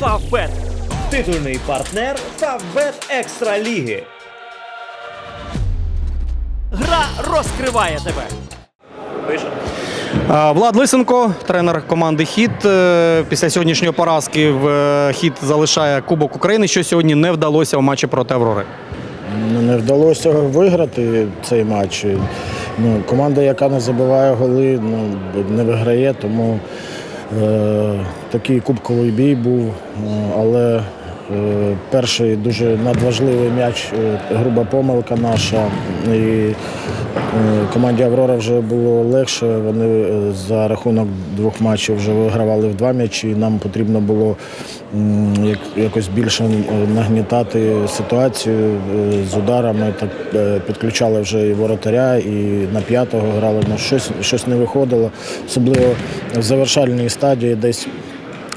Фавбет. Титульний партнер Фавбет Екстра Ліги. Гра розкриває тебе. Влад Лисенко, тренер команди Хіт. Е, Після сьогоднішньої поразки в е, Хіт залишає Кубок України, що сьогодні не вдалося в матчі проти Аврори. Ну, Не вдалося виграти цей матч. Ну, команда, яка не забиває голи, ну, не виграє, тому такий кубковий бій був. Е, Але е, перший дуже надважливий м'яч, е, груба помилка наша. І е, команді Аврора вже було легше. Вони е, за рахунок двох матчів вже вигравали в два м'ячі. і Нам потрібно було якось більше е, нагнітати ситуацію е, з ударами. Так е, підключали вже і воротаря, і на п'ятого грали. Ну, щось, щось не виходило, особливо в завершальній стадії десь.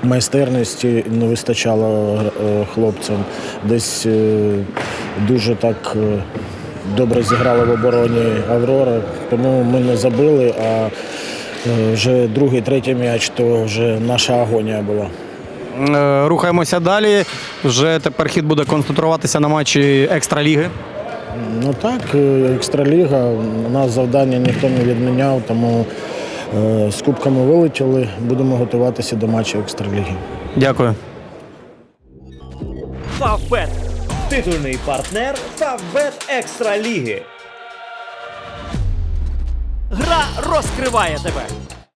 Майстерності не вистачало е, хлопцям. Десь е, дуже так е, добре зіграли в обороні Аврора, тому ми не забили, а вже другий, третій м'яч, то вже наша агонія була. Рухаємося далі. Вже тепер хід буде концентруватися на матчі екстраліги. Ну так, екстраліга, у нас завдання ніхто не відміняв, тому з кубками вилетіли, будемо готуватися до матчу екстраліги. Дякую. Фавбет. Титульний партнер Фавбет Екстраліги. Гра розкриває тебе.